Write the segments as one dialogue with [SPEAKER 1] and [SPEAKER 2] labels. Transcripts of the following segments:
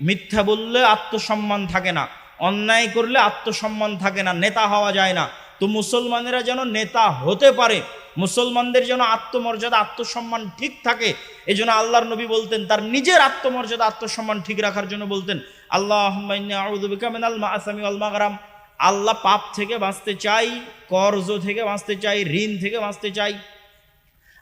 [SPEAKER 1] মিথ্যা বললে আত্মসম্মান থাকে না, অন্যায় করলে আত্মসম্মান থাকে না, নেতা হওয়া যায় না। তো মুসলমানেরা যেন নেতা হতে পারে, মুসলমানদের যেন আত্মমর্যাদা, আত্মসম্মান ঠিক থাকে এই জন্য আল্লাহর নবী বলতেন, তার নিজের আত্মমর্যাদা, আত্মসম্মান ঠিক রাখার জন্য বলতেন আল্লাহ আলমাগারাম আল্লাহ পাপ থেকে বাঁচতে চাই, কর্জ থেকে বাঁচতে চাই, ঋণ থেকে বাঁচতে চাই।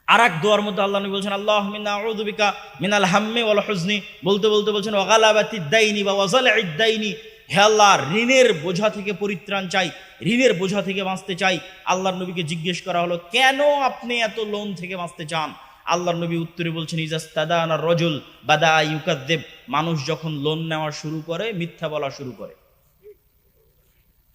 [SPEAKER 1] আর এক দোয়ার মধ্যে আল্লাহ নবী বলছেন আল্লাহ মিনা আউযুবিকা মিনাল হাম্মি ওয়াল হুজনি বলতে বলতে বলছেন ওয়াগালাবাতি দাইনি বা ওয়াজাল ইদ্দাইনি হে আল্লাহ, ঋণের বোঝা থেকে পরিত্রাণ চাই, ঋণের বোঝা থেকে বাঁচতে চাই। আল্লাহর নবীকে জিজ্ঞেস করা হলো, কেন আপনি এত লোন থেকে বাঁচতে চান? আল্লাহর নবী উত্তরে বলছেন, ইজাস্তাদানা রজুল বাদা ইউকাদ্দেব। মানুষ যখন লোন নেওয়া শুরু করে, মিথ্যা বলা শুরু করে।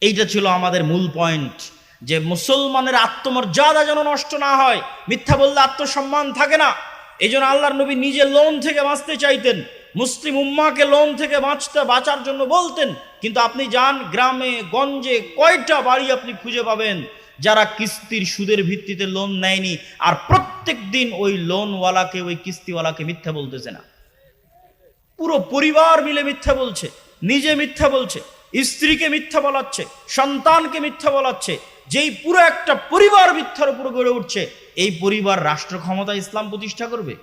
[SPEAKER 1] এইটা ছিল আমাদের মূল পয়েন্ট যে মুসলমানের আত্মমর্যাদা যেন নষ্ট না হয়, মিথ্যা বললে আত্মসম্মান থাকে না। এই জন্য আল্লাহর নবী নিজে লোন থেকে বাঁচতে চাইতেন, মুসলিম উম্মাকে লোন থেকে বাঁচতে, বাঁচার জন্য বলতেন। কিন্তু আপনি যান, গ্রামে, গঞ্জে, কয়টা বাড়ি আপনি খুঁজে পাবেন, যারা কিস্তির সুদের ভিত্তিতে লোন নেয়নি। আর প্রত্যেক দিন ওই লোনওয়ালাকে, ওই কিস্তিওয়ালাকে মিথ্যা বলতেছে না। পুরো পরিবার মিলে মিথ্যা বলছে, নিজে মিথ্যা বলছে, স্ত্রীকে মিথ্যা বলাচ্ছে, সন্তানকে মিথ্যা বলাচ্ছে। যেই পুরো একটা পরিবার মিথ্যার উপর গড়ে উঠছে, এই পরিবার রাষ্ট্র ক্ষমতা ইসলাম প্রতিষ্ঠা করবে?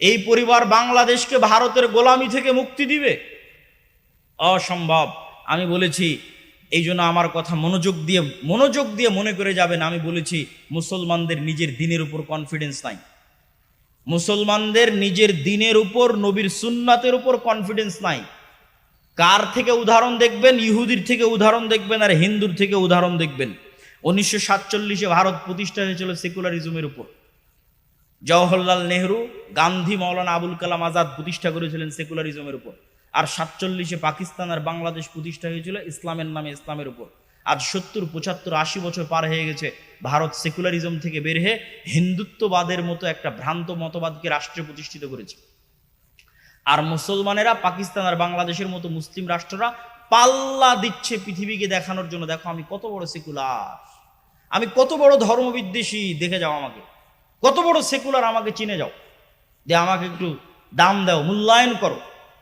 [SPEAKER 1] এই পরিবার বাংলাদেশকে ভারতের গোলামি থেকে মুক্তি দিবে? অসম্ভব। আমি বলেছি, এই জন্য আমার কথা মনোযোগ দিয়ে মনোযোগ দিয়ে মনে করে যাবেন, আমি বলেছি, মুসলমানদের নিজের দিনের উপর কনফিডেন্স নাই। মুসলমানদের নিজের দিনের উপর, নবীর সুন্নাতের উপর কনফিডেন্স নাই। কার থেকে উদাহরণ দেখবেন? ইহুদির থেকে উদাহরণ দেখবেন, আর হিন্দুর থেকে উদাহরণ দেখবেন। উনিশশো সাতচল্লিশে ভারত প্রতিষ্ঠা হয়েছিল সেকুলারিজমের উপর। জওহরলাল নেহরু, গান্ধী মৌলানা আবুল কালাম আজাদ প্রতিষ্ঠা করেছিলেন সেকুলারিজমের উপর। আর সাতচল্লিশে পাকিস্তান আর বাংলাদেশ প্রতিষ্ঠা হয়েছিল ইসলামের নামে ইসলামের উপর। আজ সত্তর, পঁচাত্তর, আশি বছর পার হয়ে গেছে ভারত সেকুলারিজম থেকে বের হয়ে হিন্দুত্ববাদের মতো একটা ভ্রান্ত মতবাদকে রাষ্ট্রে প্রতিষ্ঠিত করেছে। আর মুসলমানেরা, পাকিস্তান আর বাংলাদেশের মতো মুসলিম রাষ্ট্ররা পাল্লা দিচ্ছে পৃথিবীকে দেখানোর জন্য। দেখো, আমি কত বড় সেকুলার আমি কত বড় ধর্মবিদ্বেষী, দেখে যাও আমাকে। কত বড় সেকুলার আমাকে চিনে যাও। যে আমাকে একটু দাম দাও, মূল্যায়ন করো।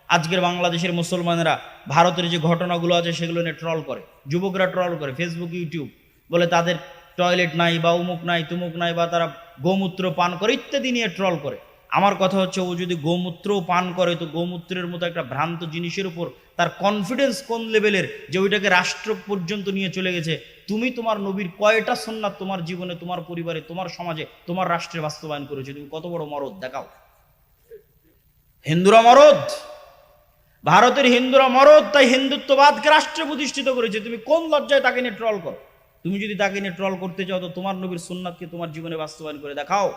[SPEAKER 1] আজকের বাংলাদেশের মুসলমানেরা ভারতের যে ঘটনাগুলো আছে, সেগুলো নিয়ে ট্রল করে। যুবকরা ট্রল করে ফেসবুক ইউটিউব বলে তাদের টয়লেট নাই বা উমুক নাই, তুমুক নাই, বা তারা গোমূত্র পান করে, ইত্যাদি নিয়ে ট্রল করে। আমার কথা হচ্ছে ও যদি গোমূত্র পান করে, তো গোমূত্রের মতো একটা ভ্রান্ত জিনিসের উপর তার কনফিডেন্স কোন লেভেলের যে ওইটাকে রাষ্ট্র পর্যন্ত নিয়ে চলে গেছে? তুমি তোমার নবীর কয়টা সন্ন্যাত তোমার জীবনে, তোমার পরিবারে, তোমার সমাজে, তোমার রাষ্ট্রে বাস্তবায়ন করেছে? তুমি কত বড় মরদ? দেখাও। হিন্দুরা মরদ। ভারতের হিন্দুরা মরদ, তাই হিন্দুত্ববাদকে রাষ্ট্রে প্রতিষ্ঠিত করেছে। তুমি কোন লজ্জায় তাকে নিয়ে ট্রল করো? তুমি যদি তাকে নিয়ে ট্রল করতে চাও, তো তোমার নবীর সুন্নাতকে তোমার জীবনে বাস্তবায়ন করে দেখাও।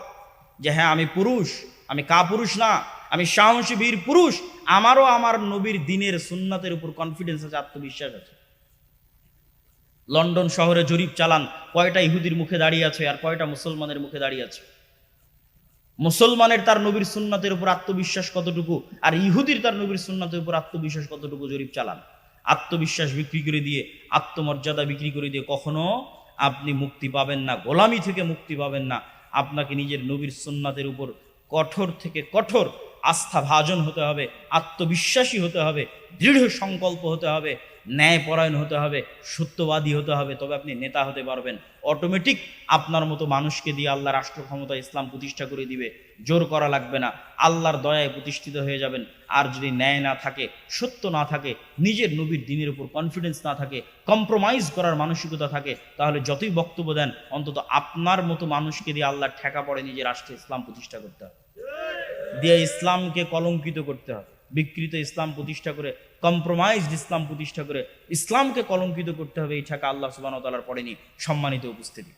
[SPEAKER 1] যে হ্যাঁ আমি পুরুষ, আমি কা পুরুষ না, আমি সাহসী বীর পুরুষ, আমারও আমার নবীর দিনের সুন্নাতের উপর কনফিডেন্স আছে, আত্মবিশ্বাস আছে। লন্ডন শহরে জরিপ চালান, কয়টা ইহুদির মুখে দাঁড়িয়ে আছে আর কয়টা মুসলমানের মুখে দাঁড়িয়ে আছে? মুসলমানের তার নবীর সুন্নাতের উপর আত্মবিশ্বাস কতটুকু আর ইহুদির তার নবীর সুন্নাতের উপর আত্মবিশ্বাস কতটুকু জরিপ চালান? আত্মবিশ্বাস বিক্রি করে দিয়ে, আত্মমর্যাদা বিক্রি করে দিয়ে কখনো আপনি মুক্তি পাবেন না, গোলামি থেকে মুক্তি পাবেন না। আপনাকে নিজের নবীর সুন্নাতের উপর কঠোর থেকে কঠোর আস্থা ভাজন হতে হবে, আত্মবিশ্বাসী হতে হবে, দৃঢ় সংকল্প হতে হবে। ন্যায়পরায়ণ হতে হবে, সত্যবাদী হতে হবে, তবে আপনি নেতা হতে পারবেন। অটোমেটিক আপনার মতো মানুষকে দিয়ে আল্লাহ রাষ্ট্র ক্ষমতা ইসলাম প্রতিষ্ঠা করে দিবে। জোর করা লাগবে না। আল্লাহর দয়ায় প্রতিষ্ঠিত হয়ে যাবেন। আর যদি ন্যায় না থাকে, সত্য না থাকে, নিজের নবীর দিনের উপর কনফিডেন্স না থাকে কম্প্রোমাইজ করার মানসিকতা থাকে, তাহলে যতই বক্তব্য দেন, অন্তত আপনার মতো মানুষকে দিয়ে আল্লাহ ঠেকা পড়ে নিজের রাষ্ট্রে ইসলাম প্রতিষ্ঠা করতে হবে। দিয়ে ইসলামকে কলঙ্কিত করতে হবে। বিকৃত ইসলাম প্রতিষ্ঠা করে কম্প্রোমাইজড ইসলাম প্রতিষ্ঠা করে, ইসলামকে কলঙ্কিত করতে হবে, এই ঠাকা আল্লাহ সুবাহ তালার পড়েনি সম্মানিত উপস্থিতি।